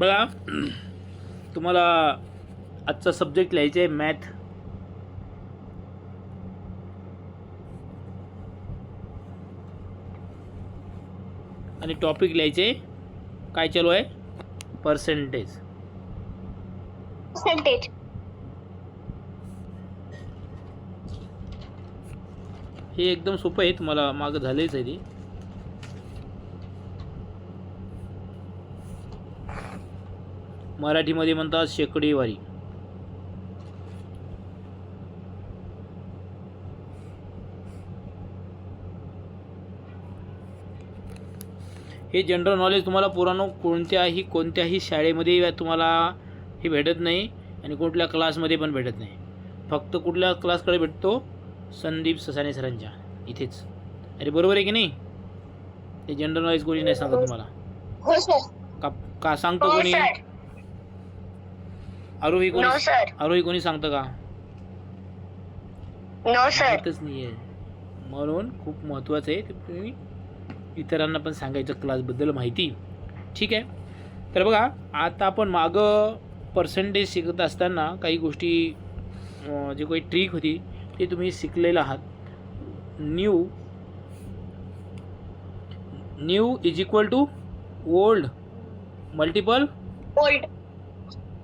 बघा तुम्हाला आजचा सब्जेक्ट लिहायचा आहे मॅथ आणि टॉपिक लिहायचे काय चालू आहे? पर्सेंटेज पर्सेंटेज हे एकदम सोपं आहे तुम्हाला मागं झालेच आहे ते. मराठीमध्ये म्हणतात शेकडीवारी. हे जनरल नॉलेज तुम्हाला पुराणो कोणत्याही कोणत्याही शाळेमध्ये तुम्हाला हे भेटत नाही आणि कुठल्या क्लासमध्ये पण भेटत नाही. फक्त कुठल्या क्लासकडे भेटतो? संदीप ससाने सरांच्या. इथेच. अरे बरोबर आहे की नाही? ते जनरल नॉलेज कोणी नाही सांगत तुम्हाला. हो सर का का सांगतो हो कोणी आरोही कोणी आरोही कोणी सांगतं का? नो सर माहीतच नाही आहे म्हणून खूप महत्त्वाचं आहे ते तुम्ही इतरांना पण सांगायचं क्लासबद्दल माहिती. ठीक आहे? तर बघा आता आपण मागं पर्सेंटेज शिकत असताना काही गोष्टी अं, जे काही ट्रिक होती ते तुम्ही शिकलेलं आहात. New new is equal to old multiple old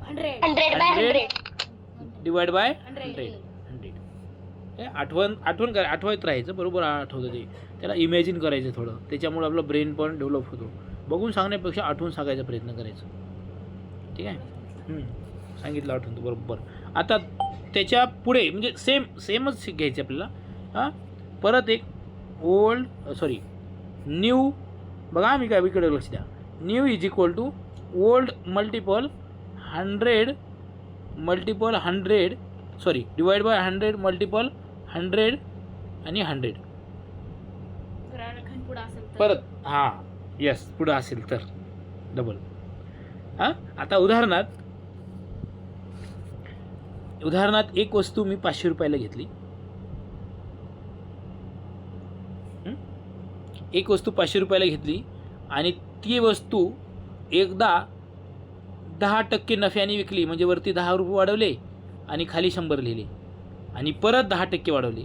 hundred hundred by Hundred. Hundred divide by. Hundred hundred आठवण आठवण करा आठवत राहायचं बरोबर आठवतं ते. त्याला इमॅजिन करायचं थोडं. त्याच्यामुळे आपलं ब्रेन पण डेव्हलप होतो. बघून सांगण्यापेक्षा आठवून सांगायचा प्रयत्न करायचा. ठीक आहे. सांगितलं आठवण बरोबर. आता त्याच्या पुढे म्हणजे सेम सेमच घ्यायचे आपल्याला. हां? परत एक ओल्ड सॉरी न्यू बघा मी काय इकडे लक्ष द्या. New is equal to old multiple hundred multiple hundred sorry divide by hundred multiple hundred आणि हंड्रेड. परत हां यस पुढं असेल तर. डबल हां? आता उदाहरणार्थ उदाहरणार्थ एक वस्तू मी पाचशे रुपयाला घेतली? एक वस्तू पाचशे रुपयाला घेतली आणि ती वस्तू एकदा दहा टक्के नफ्याने विकली म्हणजे वरती दहा रुपये वाढवले आणि खाली शंभर लिहिले. आणि परत दहा टक्के वाढवले.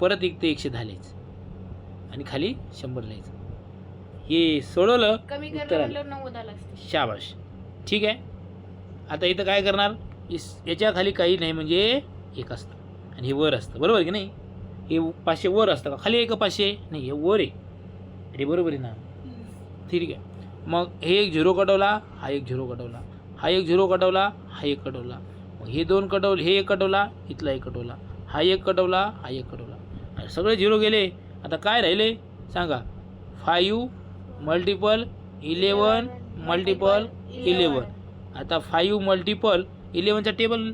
परत एक ते एकशे झालेच आणि खाली शंभर लिहायचं. हे सोडवलं कमी उत्तर आलं. शाबाश. ठीक आहे? आता इथं काय करणार? इस याच्या खाली काही नाही म्हणजे एक असतं. आणि हे वर असतं. बरोबर की नाही? हे पाचशे वर असतं का? खाली एक पाचशे? नाही हे वर आहे. अरे बरोबर आहे ना? ठीक आहे. मग हे एक झिरो कटवला हा एक झिरो कटवला. हा एक झिरो कटवला हा एक कटवला. मग हे दोन कटवले हे एक कटवला इथला एक कटवला. हा एक कटवला हा एक कटवला. आणि सगळे झिरो गेले. आता काय राहिले? सांगा. Five multiple eleven multiple eleven आता फाईव्ह मल्टिपल इलेवनचा टेबल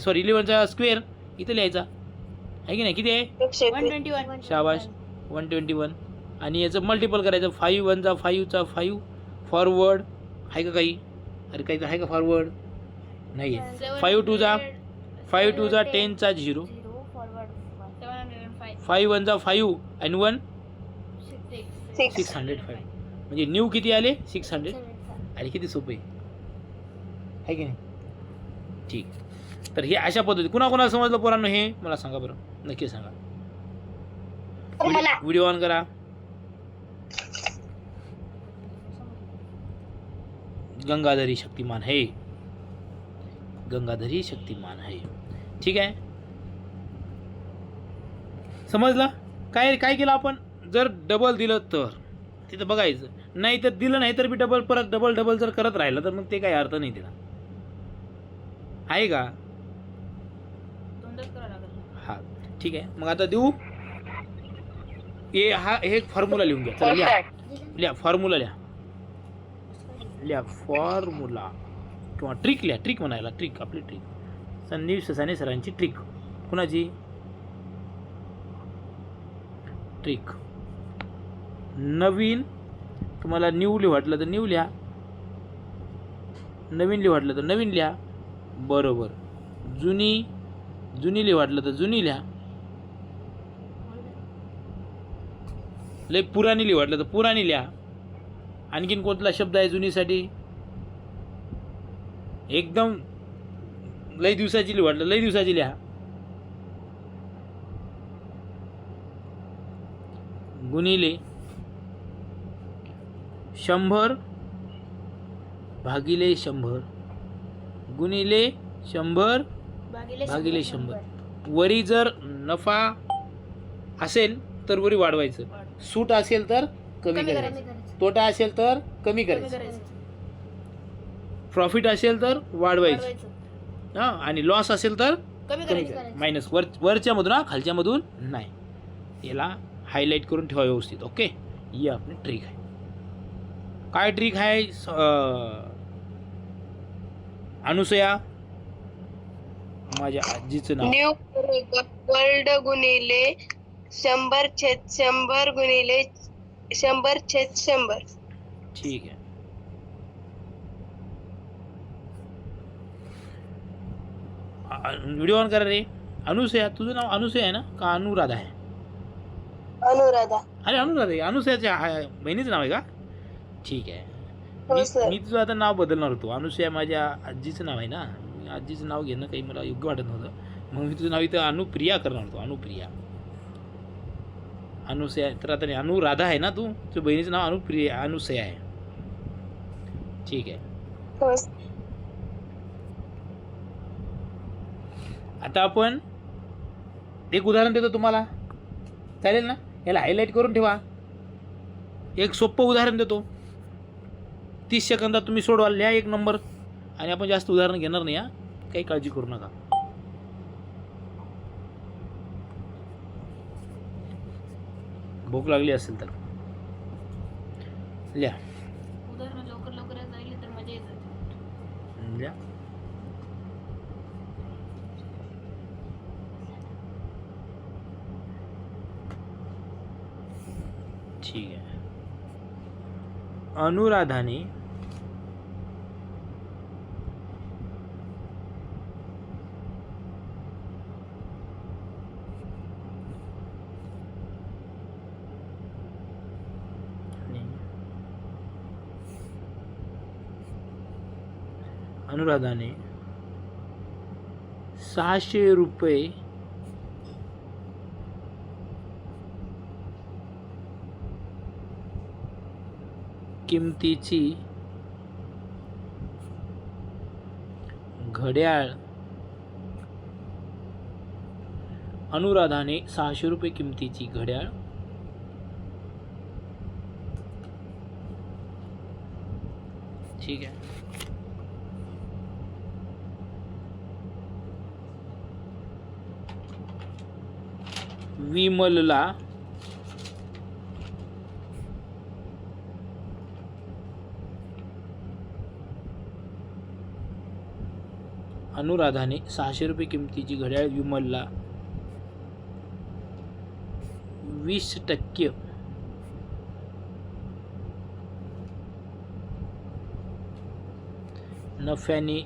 सॉरी इलेवनचा स्क्वेअर इथं लिहायचा. आहे की नाही? किती आहे? वन ट्वेंटी वन शाबाश वन ट्वेंटी वन आणि याचं मल्टिपल करायचं. फाईव्ह वनचा फाईव्हचा फाईव्ह. फॉरवर्ड. आहे का काही? अरे काही आहे का फॉरवर्ड नाही. आहे फाईव्ह टूचा फाईव्ह टूचा टेनचा झिरो अँड फाईव्ह वनचा फाईव्ह आणि वन सिक्स हंड्रेड फाईव्ह म्हणजे न्यू किती आले? सिक्स हंड्रेड आणि किती सोपे? आहे की नाही? ठीक. तर हे अशा पद्धती कुणाकुणाला समजलं पोरांनो हे? मला सांगा बरं. नक्की सांगा. मला व्हिडिओ ऑन करा. गंगाधरी शक्तिमान है। गंगाधरी शक्तिमान है। ठीक आहे समजलं? काय काय केलं आपण? जर डबल दिलं तर? तिथं बघायचं. नाही तर दिलं नाही तर बी डबल परत डबल डबल जर करत राहिलं तर मग ते काही अर्थ नाही तिला आहे का? हा. ठीक आहे. मग आता देऊ. ये हा हे फॉर्म्युला लिहून घ्या. चला लिहा. लिहा. फॉर्म्युला लिहा. लिहा फॉर्म्युला किंवा ट्रिक लिहा ट्रिक म्हणायला ट्रिक आपली ट्रिक संदीप ससाने सरांची ट्रिक कुणाची? ट्रिक नवीन तुम्हाला न्यू लिह वाटलं तर न्यू लिहा. नवीन लिह वाटलं तर नवीन लिहा. बरोबर. जुनी जुनी लिह वाटलं तर जुनी लिहा. लय पुराणी लिह वाटलं तर पुराणी लिहा. आणखीन कोणता शब्द आहे जुनीसाठी? एकदम लई दिवसाची वाटलं लई दिवसाची लिहा. गुणिले शंभर भागिले शंभर. गुणिले शंभर भागिले शंभर. वरी जर नफा असेल तर वरी वाढवायचं. वाढ. सूट असेल तर कमी करायचं. तोटा असेल तर कमी करायचं. प्रॉफिट असेल तर वाढवायचं. हां आणि लॉस असेल तर कमी करायचं. मायनस वर वरच्या मधून हा खालच्या मधून नाही. याला हायलाईट करून ठेवा व्यवस्थित ओके ही आपली ट्रिक आहे. काय ट्रिक आहे? अनुसया माझ्या आजीचं नाव. न्यू वर्ल्ड गुणिले शंभर छेद शंभर गुणिले शंभर छेद शंभर. ठीक आहे. व्हिडिओ ऑन करा रे. अनुसया तुझं नाव अनुसया आहे ना? का अनुराधा आहे? अनुराधा. अरे अनुराधा अनुसयाच्या हा- बहिणीचं नाव आहे का? ठीक आहे. हो मी मी तुझं आता नाव बदलणार होतो. अनुसया माझ्या आजीचं नाव आहे ना? आजीचं नाव घेणं काही मला योग्य वाटत नव्हतं. मग मी तुझं नाव इथं अनुप्रिया करणार होतो. अनुप्रिया. अनुसया तर आता अनुराधा आहे ना तू? तुझ्या बहिणीचं नाव अनुप्रिया अनुसया आहे. ठीक आहे. आता आपण एक उदाहरण देतो तुम्हाला. चालेल ना? याला हायलाईट करून ठेवा. एक सोपं उदाहरण देतो. तीस सेकंदात तुम्ही सोडवाल लिहा एक नंबर आणि आपण जास्त उदाहरण घेणार नाही हा. काही काळजी करू नका. भूक लागली असेल तर. लिहा. उदाहरण लवकर लवकर जाईल तर मजा येते. लिहा. ठीक आहे. अनुराधाने अनुराधाने सहाशे रुपये किमतीची घड्याळ अनुराधाने सहाशे रुपये किमतीची घड्याळ ठीक आहे. विमलला अनुराधाने सहाशे रुपये किमतीची घड्याळ विमलला वीस टक्के. नफ्याने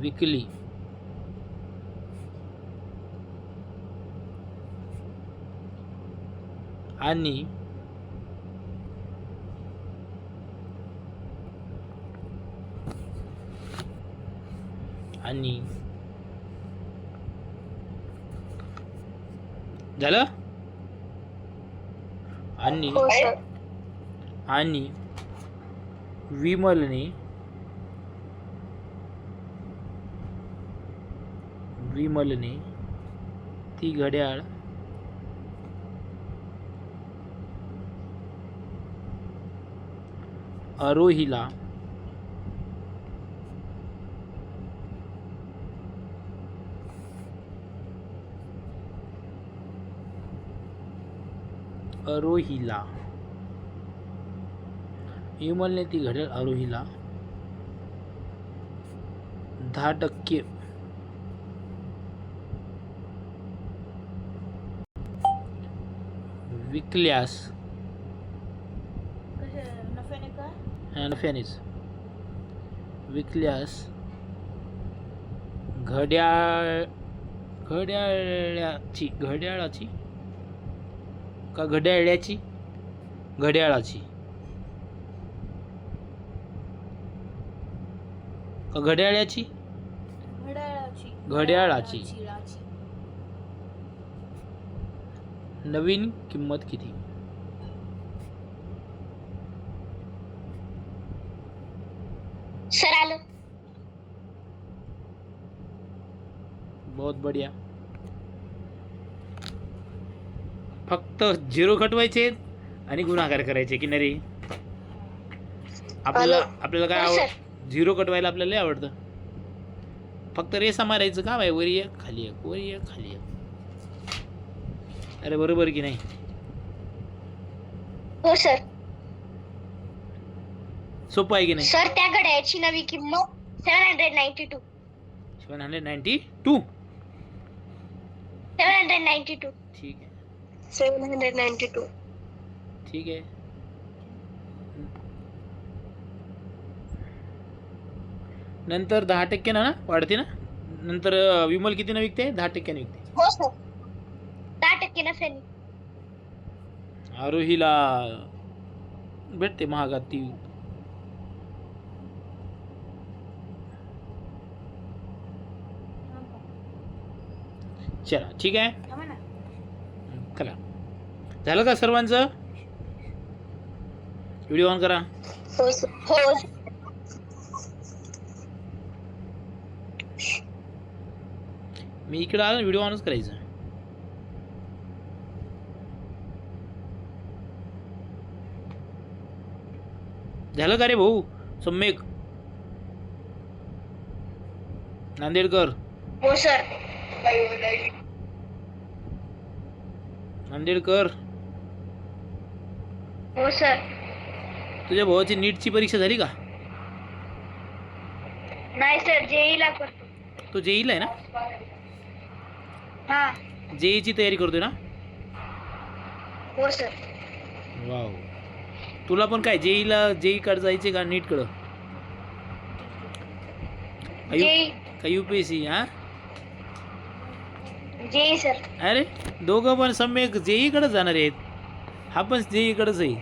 विकली. आणि आणि झालं? आणि हो आणि विमलने विमलने ती घड्याळ अरोहिला अरोहिला. विमलने ती घड्याळ आरोहीला दहा टक्के विकल्यास ननफेनीज विकल्यास घड्याळ घड्याळ्याची घड्याळाची का घड्याळ्याची घड्याळाची का घड्याळ्याची घड्याळाची नवीन किंमत किती? बहुत बढिया। फक्त झिरो खटवायचे आणि गुणाकार करायचे की नाही रे? आपल्याला आपल्याला काय हो, आवड झिरो कटवायला आपल्याला लय आवडतं. फक्त रेसा मारायचं का आहे वरी एक खाली एक वरी एक खाली एक अरे बरोबर की नाही? हो सर सोपं आहे की नाही? सर त्या घड्याची नवी किंमत seven hundred ninety two seven hundred ninety two seven hundred ninety two ठीक टू ठीक नंतर दहा टक्क्यानं ना वाढते ना? नंतर विमल कितीनं विकते? दहा टक्क्यानं विकते. हो सर. दहा टक्के नफ्याने आरोहीला भेटते महागात ती. चला ठीक आहे. चला. झालं का सर्वांचं? व्हिडिओ ऑन करा. हो हो. मी इकडे आलो व्हिडिओ ऑनच करायचं. झालं का रे भाऊ? सम्यक. नांदेडकर. हो सर. नांदेडकर हो सर तुझ्या भावाची नीटची परीक्षा झाली का? नाही सर जेईला करतो. तो जेईला आहे ना? हा. जेईची तयारी करतोय ना? हो सर वाव. तुला पण काय जेईला जेई कडे जायचे का नीटकडं? का यू जेई. का यू पी एस सी हा? JEE sir. अरे दोघं पण सम्यक जेईकडे जाणार आहेत. हा पण जेईकडेच आहे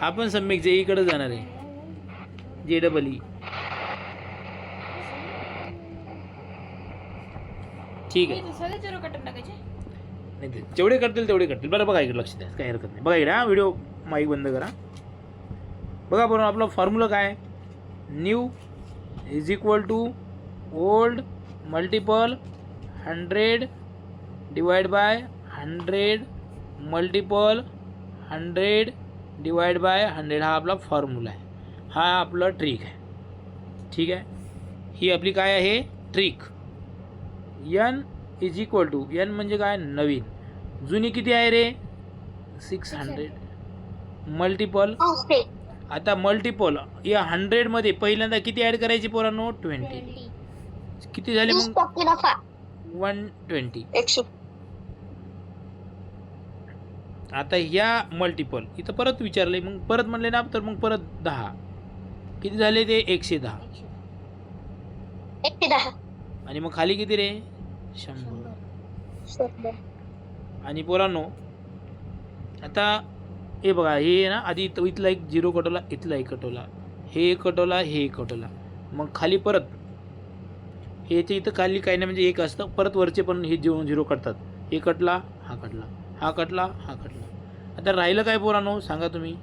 हा पण सम्यक जेईकडे जाणार आहे. जे डबल ई ठीक आहे नाही ते जेवढे करतील तेवढे करतील. बरं बघा इकडे लक्ष द्या. काही हरकत नाही. बघा इकडे हा व्हिडिओ माईक बंद करा. बघा बरोबर आपला फॉर्म्युला काय new is equal to old multiple hundred divide by hundred multiple hundred divide by hundred हा आपला फॉर्म्युला आहे. हा आपला ट्रिक आहे. ठीक आहे? ही आपली काय आहे? Trick N is equal to N म्हणजे काय? नवीन. जुनी किती आहे रे? सिक्स हंड्रेड मल्टिपल आता मल्टिपल या हंड्रेडमध्ये पहिल्यांदा किती ॲड करायची पोरांनो? ट्वेंटी किती झाले तीस मग? टक्के नफा. One twenty. एकशे. आता ह्या मल्टिपल इथं परत विचारले मग परत म्हणले ना तर मग परत दहा. किती झाले ते? एकशे दहा. एकशे दहा. आणि मग खाली किती रे? शंभर. आणि पोरांनो आता हे बघा हे ना आधी इथं इथला एक झिरो कटवला इथला एक कटवला हे एक कटवला हे एक कटवला मग खाली परत याच्या इथं खाली काही नाही म्हणजे एक असतं. परत वरचे पण हे झिरो झिरो कटतात. हे कटला हा कटला. हा कटला हा कटला. आता राहिलं काय पोरांनो? सांगा तुम्ही.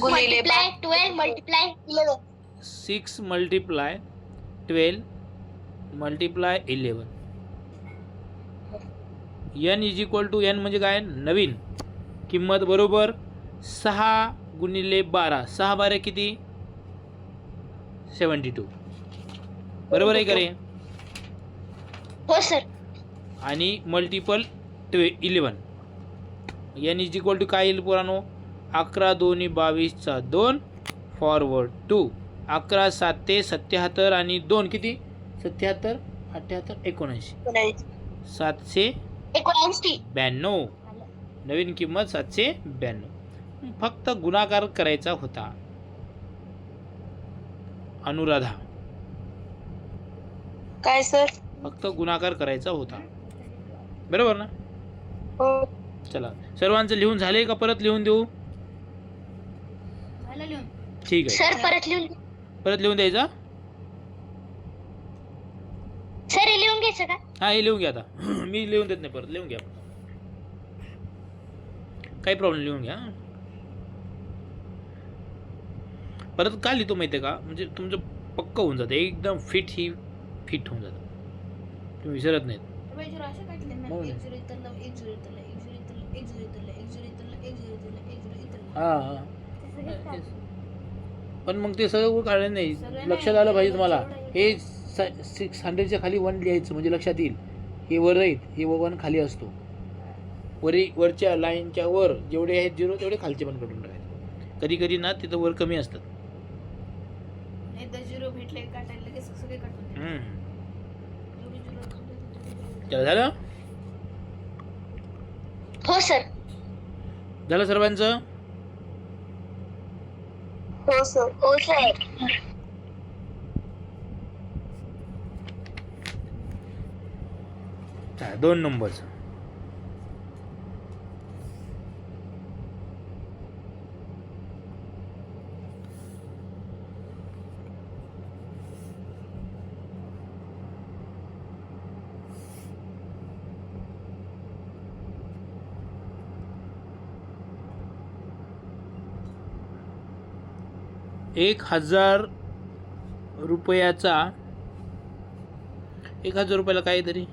गुणिले twelve multiply eleven six multiply twelve multiply eleven N is equal to N म्हणजे काय? नवीन. किंमत बरोबर सहा गुणिले बारा. सहा बारा किती? Seventy two. बरोबर आहे का रे? हो सर. आणि multiple ट्वे eleven N is equal to काय येईल पुरानो? अकरा दोन्ही बावीसचा दोन. फॉरवर्ड टू अकरा सात ते सत्याहत्तर आणि दोन किती? सत्याहत्तर अठ्ठ्याहत्तर एकोणऐंशी. सातशे एकोणऐंशी. ब्याण्णव. नवीन किंमत सातशे ब्याण्णव. फक्त गुणाकार करायचा होता. अनुराधा. काय सर फक्त गुणाकार करायचा होता. बरोबर ना? हो. चला. सर्वांचं लिहून झाले का? परत लिहून देऊ? ठीक आहे. सर परत लिहून परत लिहून द्यायचा? सर हे लिहून घ्यायचं का? हा हे लिहून घ्या आता. मी लिहून देत नाही परत. लिहून घ्या. काही प्रॉब्लेम लिहून घ्या. परत का लिहितो माहिती आहे का? म्हणजे तुमचं पक्क होऊन जातं. एकदम फिट ही फिट होऊन जातं. तुम्ही विसरत नाहीत. हां हां. पण मग ते सगळं काढलं नाही. लक्षात आलं पाहिजे तुम्हाला. हे सिक्स हंड्रेडच्या खाली वन लिहायचं म्हणजे लक्षात येईल. हे वर राहील हे वन खाली असतो. वरी वरच्या लाईनच्या वर जेवढे आहेत झिरो तेवढे खालचे पण काढून टाकायचे. कधी कधी ना तिथं वर कमी असतात. एकदा झिरो भेटले काटायला लगेच सगळे काटून चला झालं? हो सर. झालं सर्वांचं? हो सर. हो सर. दोन नंबरचं. एक हजार रुपयाचा एक हजार रुपयाला काहीतरी.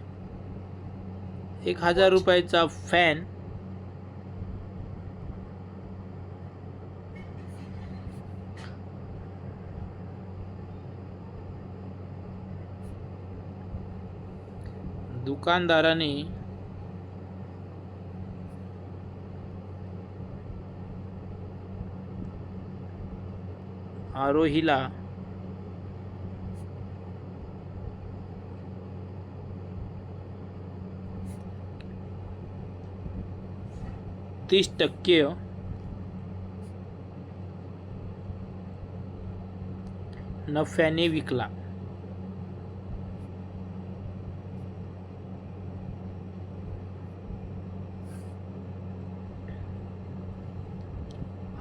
एक हजार रुपयाचा फॅन दुकानदाराने आरोहीला तीस टक्के नफ्याने विकला.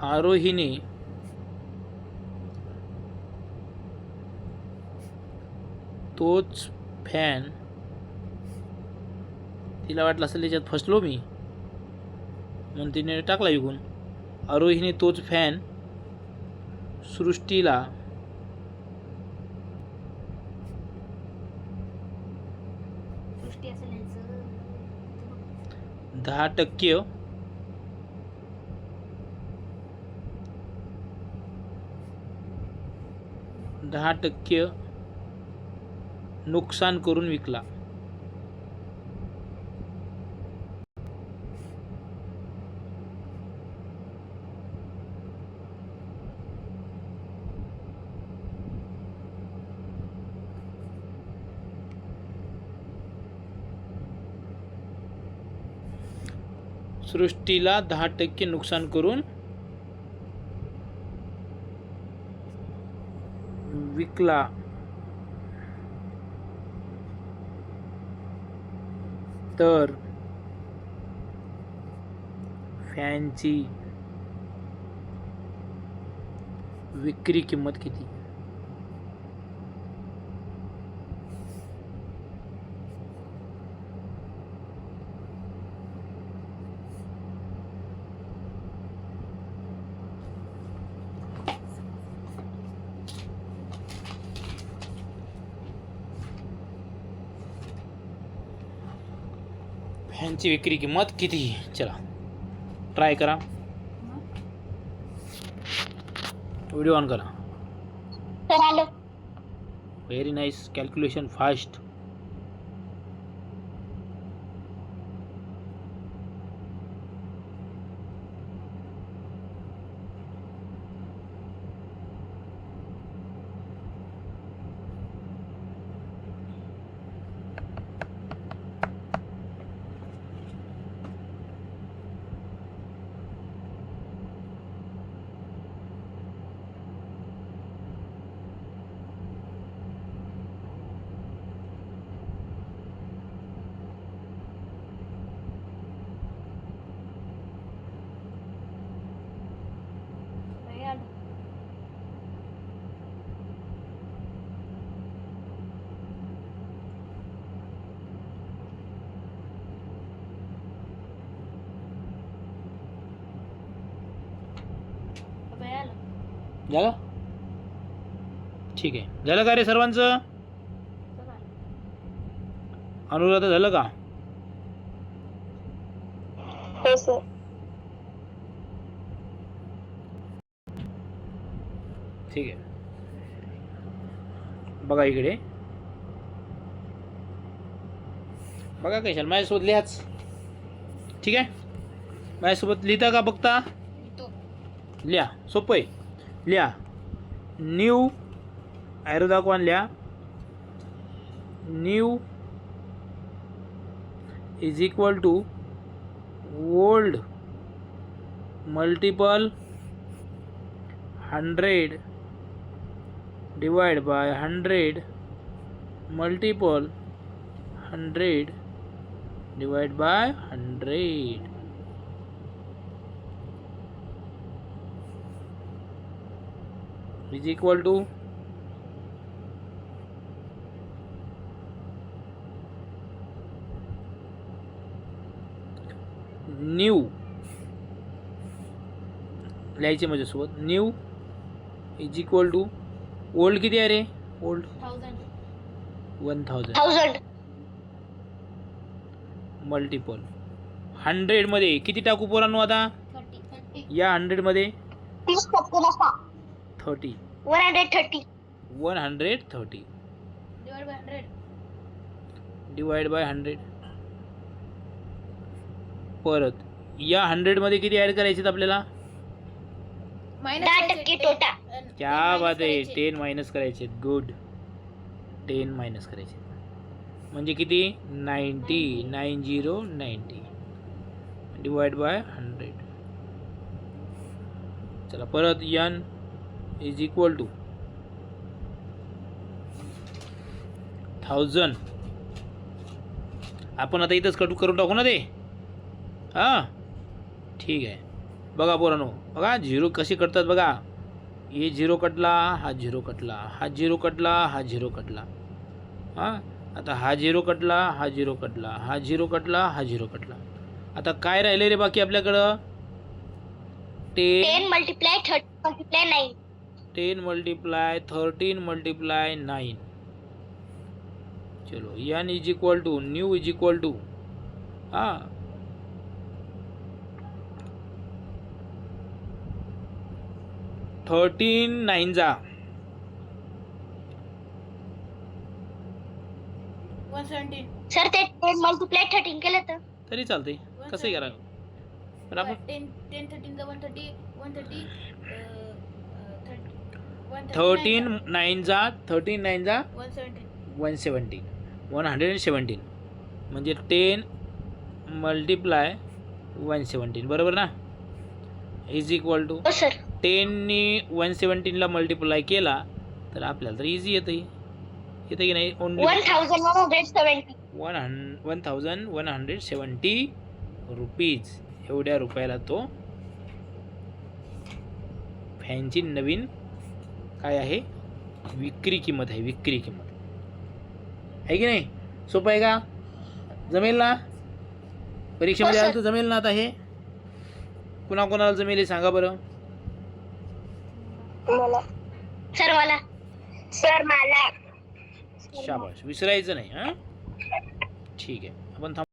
आरोहीने तोच फॅन तिला वाटलं असेल त्याच्यात फसलो मी. म्हणून तिने टाकला विकून. आरोहीने तोच फॅन सृष्टीला दहा टक्के. दहा टक्के. नुकसान करून विकला. सृष्टीला दहा टक्के नुकसान करून विकला. तर फॅनची विक्री किंमत किती? फॅनची विक्री किंमत किती? चला ट्राय करा. व्हिडिओ ऑन करा. व्हेरी नाईस कॅल्क्युलेशन फास्ट झालं? ठीक आहे. झालं का रे सर्वांचं? अनुराधा झालं का? हो ठीक आहे. बघा इकडे. बघा कशाला माझ्यासोबत लिहाच. ठीक आहे? माझ्यासोबत लिहिता का बघता? लिहा. सोपं आहे. लिहा न्यू ॲरो दाखवा लिहा new is equal to old multiple hundred divide by hundred multiple hundred divide by hundred is equal to new लिहायचे माझ्यासोबत. New is equal to old किती आहे रे? ओल्ड वन थाउजंड मल्टिपल हंड्रेडमध्ये किती टाकू पोरांनो आता? या हंड्रेडमध्ये thirty one hundred thirty one hundred thirty divide by hundred divide by hundred परत. या हंड्रेडमध्ये किती ॲड करायचे आहेत आपल्याला दहा टक्के तोटा क्या बात आहे. टेन मायनस करायचे. गुड टेन मायनस करायचे. म्हणजे किती? Ninety nine zero ninety divide by hundred चला परत N is equal to thousand आपण आता इथंच कट करून टाकू ना ते? हां? ठीक आहे. बघा पोरांनो बघा झिरो कसे कटतात बघा. हे झिरो कटला हा झिरो कटला हा झिरो कटला हा झिरो कटला. हां? आता हा झिरो कटला हा झिरो कटला हा झिरो कटला हा झिरो कटला. आता काय राहिले रे बाकी आपल्याकडं? Ten. Ten multiply thirty multiply nine ten multiply thirteen multiply nine चलो N is equal to new is equal to हाँ। थर्टीन नाईन जा। वन सेवन्टीन सर ते टेन मल्टिप्लाय थर्टीन केलं तर? तरी चालते कसंही करा. पण आपण ten ten thirteen one thirty one thirty thirteen nine जा थर्टीन नाईन जा one seventeen one seventeen. One hundred and seventeen. म्हणजे टेन मल्टिप्लाय वन सेवन्टीन. बरोबर ना? इज इक्वल टू टेननी वन सेवन्टीनला मल्टिप्लाय केला तर आपल्याला तर इझी येतं येतं की नाही? Only one hmm one thousand one hundred seventy rupees एवढ्या रुपयाला तो फॅनची नवीन काय आहे? विक्री किंमत आहे विक्री किंमत. आहे की नाही? सोपं आहे का? जमेल ना? परीक्षेमध्ये आलं तर जमेल ना आता हे? कुणा कोणाला जमेल हे सांगा बरं. मला. सर मला. सर मला. शाबाश विसरायचं नाही हां? ठीक आहे. आपण थांबू.